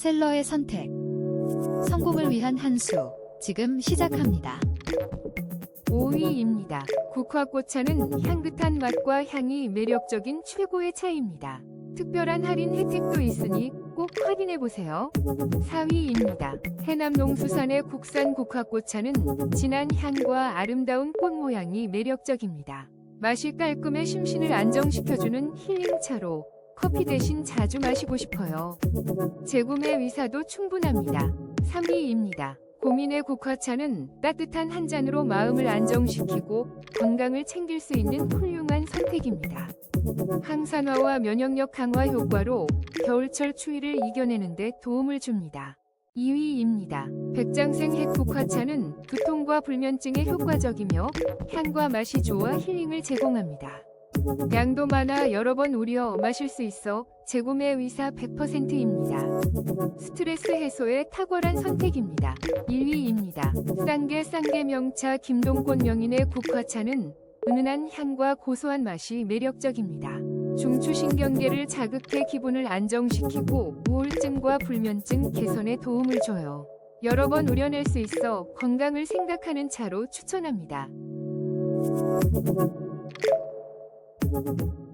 셀러의 선택. 성공을 위한 한 수. 지금 시작합니다. 5위입니다. 국화꽃차는 향긋한 맛과 향이 매력적인 최고의 차입니다. 특별한 할인 혜택도 있으니 꼭 확인해 보세요. 4위입니다. 해남 농 수산의 국산 국화꽃차는 진한 향과 아름다운 꽃 모양이 매력적입니다. 맛이 깔끔해 심신을 안정시켜주는 힐링차로 커피 대신 자주 마시고 싶어요. 재구매 위사도 충분합니다. 3위입니다. 고민의 국화차는 따뜻한 한 잔으로 마음을 안정시키고 건강을 챙길 수 있는 훌륭한 선택입니다. 항산화와 면역력 강화 효과로 겨울철 추위를 이겨내는 데 도움을 줍니다. 2위입니다. 백장생 핵국화차는 두통과 불면증에 효과적이며 향과 맛이 좋아 힐링을 제공합니다. 양도 많아 여러 번 우려 마실 수 있어 재구매 의사 100%입니다. 스트레스 해소에 탁월한 선택입니다. 1위입니다. 쌍계 쌍계 명차 김동꽃 명인의 국화차는 은은한 향과 고소한 맛이 매력적입니다. 중추신경계를 자극해 기분을 안정시키고 우울증과 불면증 개선에 도움을 줘요. 여러 번 우려낼 수 있어 건강을 생각하는 차로 추천합니다. Thank you.